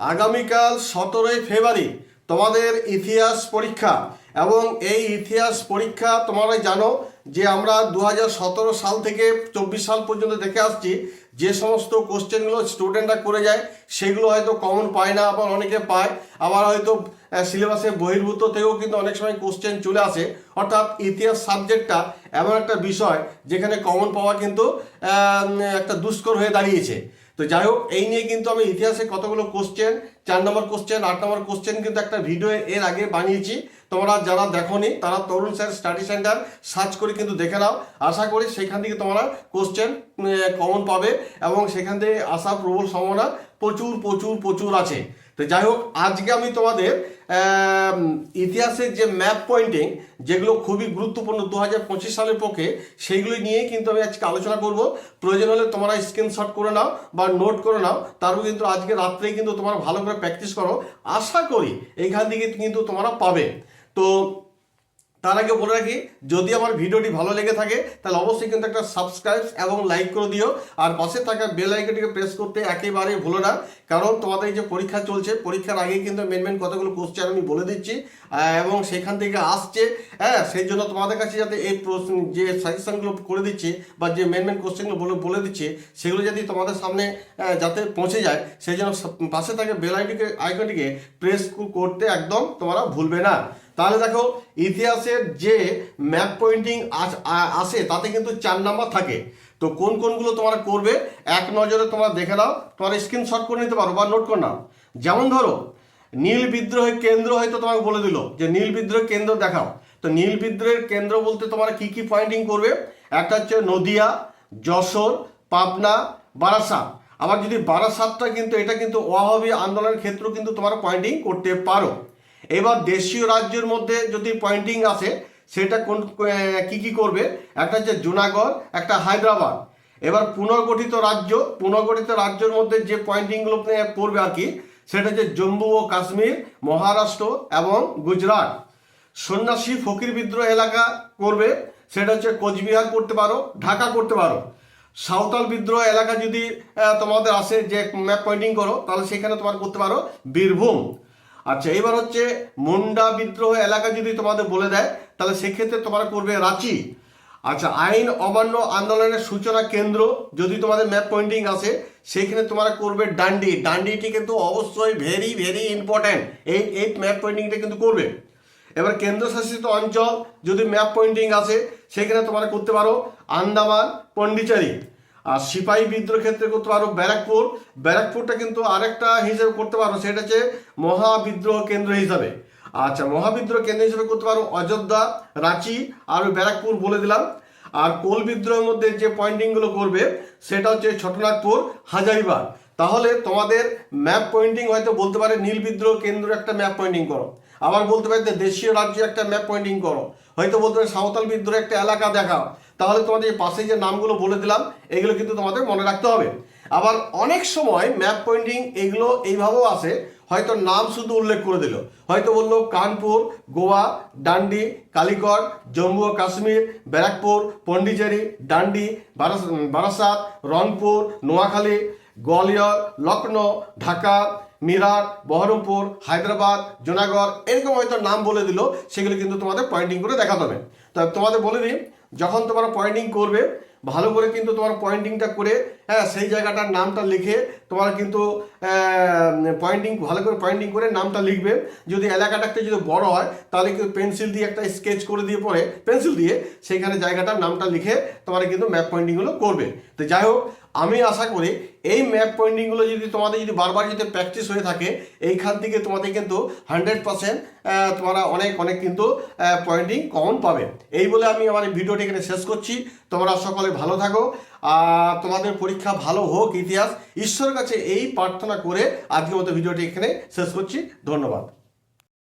আগামীকাল সতেরোই ফেব্রুয়ারি তোমাদের ইতিহাস পরীক্ষা এবং এই ইতিহাস পরীক্ষা তোমরা জানো যে আমরা দু হাজার সতেরো সাল থেকে চব্বিশ সাল পর্যন্ত দেখে আসছি যে সমস্ত কোশ্চেনগুলো স্টুডেন্টরা করে যায় সেগুলো হয়তো কমন পায় না, আবার অনেকে পায়। আবার হয়তো সিলেবাসে বহির্ভূত থেকেও কিন্তু অনেক সময় কোশ্চেন চলে আসে। অর্থাৎ ইতিহাস সাবজেক্টটা এমন একটা বিষয় যেখানে কমন পাওয়া কিন্তু একটা দুষ্কর হয়ে দাঁড়িয়েছে। তো যাই হোক এই নিয়ে কিন্তু আমি ইতিহাসে কতগুলো কোশ্চেন চার নম্বর কোশ্চেন আট নম্বর কোশ্চেন কিন্তু একটা ভিডিও এর আগে বানিয়েছি। তোমরা যারা দেখোনি, তারা Tarun sir study centre search করে কিন্তু দেখে নাও। আশা করি সেখান থেকে তোমরা কোশ্চেন কমন পাবে এবং সেখান থেকে আসা প্রবল সম্ভাবনা প্রচুর প্রচুর প্রচুর আছে। তো যাই হোক আজকে আমি তোমাদের ইতিহাসের যে ম্যাপ পয়েন্টিং যেগুলো খুবই গুরুত্বপূর্ণ দু হাজার পঁচিশ সালের পক্ষে, সেইগুলি নিয়ে কিন্তু আমি আজকে আলোচনা করব। প্রয়োজন হলে তোমরা স্ক্রিনশট করে নাও বা নোট করে নাও। তারপর কিন্তু আজকে রাত্রে কিন্তু তোমরা ভালো করে প্র্যাকটিস করো। আশা করি এইখান থেকে কিন্তু তোমরা পাবে। তো তার আগে বলে রাখি, যদি আমার ভিডিওটি ভালো লেগে থাকে, তাহলে অবশ্যই কিন্তু একটা সাবস্ক্রাইব এবং লাইক করে দিও। আর পাশে থাকা বেল আইকনটিকে প্রেস করতে একেবারেই ভুলো না। কারণ তোমাদের এই যে পরীক্ষা চলছে, পরীক্ষার আগেই কিন্তু মেন মেন কতগুলো কোশ্চেন আমি বলে দিচ্ছি। এবং সেখান থেকে আসছে। হ্যাঁ সেই জন্য তোমাদের কাছে যাতে এই প্রশ্ন, যে সাজেশনগুলো করে দিচ্ছি বা যে মেন মেন কোশ্চেনগুলো বলে বলে দিচ্ছি, সেগুলো যদি তোমাদের সামনে যাতে পৌঁছে যায়, সেই জন্য পাশে থাকা বেল আইকনটিকে আইকনটিকে প্রেস করতে একদম তোমরা ভুলবে না। তাহলে দেখো ইতিহাসের যে ম্যাপ পয়েন্টিং আসে তাতে কিন্তু চার নাম্বার থাকে। তো কোন কোনগুলো তোমরা করবে, এক নজরে তোমরা দেখে নাও, তোমরা স্ক্রিনশট করে নিতে পারো বা নোট করে নাও। যেমন ধরো, নীল বিদ্রোহের কেন্দ্র হয়তো তোমাকে বলে দিল যে, নীল বিদ্রোহের কেন্দ্র দেখাও। তো নীল বিদ্রোহের কেন্দ্র বলতে তোমরা কি কি পয়েন্টিং করবে? একটা হচ্ছে নদিয়া, যশোর, পাবনা, বারাসাত। আবার যদি বারাসাতটা কিন্তু, এটা কিন্তু ওয়াহাবি আন্দোলনের ক্ষেত্রেও কিন্তু তোমরা পয়েন্টিং করতে পারো। এবার দেশীয় রাজ্যের মধ্যে যদি পয়েন্টিং আসে, সেটা কোন কি কি করবে? একটা হচ্ছে জুনাগড়, একটা হায়দ্রাবাদ। এবার পুনর্গঠিত রাজ্য, পুনর্গঠিত রাজ্যের মধ্যে যে পয়েন্টিংগুলো পড়বে আর কি, সেটা হচ্ছে জম্মু ও কাশ্মীর, মহারাষ্ট্র এবং গুজরাট। সন্ন্যাসী ফকির বিদ্রোহ এলাকা করবে, সেটা হচ্ছে কোচবিহার করতে পারো, ঢাকা করতে পারো। সাঁওতাল বিদ্রোহ এলাকা যদি তোমাদের আসে যে ম্যাপ পয়েন্টিং করো, তাহলে সেখানে তোমার করতে পারো বীরভূম। আচ্ছা এবার হচ্ছে মুন্ডা বিদ্রোহ এলাকা যদি তোমাদের বলে দেয়, তাহলে সেক্ষেত্রে তোমরা করবে রাঁচি। আচ্ছা আইন অমান্য আন্দোলনের সূচনা কেন্দ্র যদি তোমাদের ম্যাপ পয়েন্টিং আসে, সেখানে তোমরা করবে ডান্ডি। ডান্ডিটি কিন্তু অবশ্যই ভেরি ভেরি ইম্পর্ট্যান্ট এই এই ম্যাপ পয়েন্টিংটা কিন্তু করবে। এবার কেন্দ্রশাসিত অঞ্চল যদি ম্যাপ পয়েন্টিং আসে, সেখানে তোমরা করতে পারো আন্দামান পন্ডিচারি। আর সিপাহী বিদ্রোহ ক্ষেত্রে করতে পারো ব্যারাকপুর, ব্যারাকপুরটা কিন্তু আরেকটা হিসেবে করতে পারো, সেটা হচ্ছে মহাবিদ্রোহ কেন্দ্র হিসাবে। আচ্ছা মহাবিদ্রোহ কেন্দ্র হিসেবে করতে পারো অযোধ্যা, রাঁচি আর ব্যারাকপুর বলে দিলাম। আর কোল বিদ্রোহের মধ্যে যে পয়েন্টিংগুলো করবে, সেটা হচ্ছে ছোটনাগপুর, হাজারিবাগ। তাহলে তোমাদের ম্যাপ পয়েন্টিং হয়তো বলতে পারে নীল বিদ্রোহ কেন্দ্র একটা ম্যাপ পয়েন্টিং করো। আবার বলতে পারে দেশীয় রাজ্য একটা ম্যাপ পয়েন্টিং করো। হয়তো বলতে পারে সাঁওতাল বিদ্রোহ একটা এলাকা দেখাও। তাহলে তোমাদের এই পাশে যে নামগুলো বলে দিলাম, এগুলো কিন্তু তোমাদের মনে রাখতে হবে। আবার অনেক সময় ম্যাপ পয়েন্টিং এগুলো এইভাবেও আসে হয়তো নাম শুধু উল্লেখ করে দিল। হয়তো বলল কানপুর, গোয়া, ডান্ডি, কালিকট, জম্মু ও কাশ্মীর, ব্যারাকপুর, পন্ডিচেরি, ডান্ডি, বারাস- বারাসাত, রংপুর, নোয়াখালী গোয়ালিয়র লখনৌ ঢাকা মিরাট বহরমপুর, হায়দ্রাবাদ, জুনাগড় এরকম হয়তো নাম বলে দিল, সেগুলো কিন্তু তোমাদের পয়েন্টিং করে দেখাতে হবে তা তোমাদের বলে দিই, যখন তোমরা পয়েন্টিং করবে, ভালো করে কিন্তু তোমার পয়েন্টিংটা করে হ্যাঁ সেই জায়গাটার নামটা লিখে তোমার কিন্তু পয়েন্টিং ভালো করে পয়েন্টিং করে নামটা লিখবে। যদি এলাকাটাতে যদি বড় হয়, তাহলে কিন্তু পেন্সিল দিয়ে একটা স্কেচ করে দিয়ে পরে পেন্সিল দিয়ে সেইখানে জায়গাটার নামটা লিখে তোমরা কিন্তু ম্যাপ পয়েন্টিংগুলো করবে। তো যাই হোক আমি আশা করি এই ম্যাপ পয়েন্টিংগুলো যদি তোমাদের যদি বারবার যদি প্র্যাকটিস হয়ে থাকে, এইখান থেকে তোমাদের কিন্তু হান্ড্রেড পার্সেন্ট তোমরা অনেক অনেক কিন্তু পয়েন্টিং কমন পাবে। এই বলে আমি আমার ভিডিওটি এখানে শেষ করছি। তোমরা সকলে ভালো থাকো। আর তোমাদের পরীক্ষা ভালো হোক, ইতিহাস, ঈশ্বরের কাছে এই প্রার্থনা করে আজকের মতো ভিডিওটি এখানে শেষ করছি। ধন্যবাদ।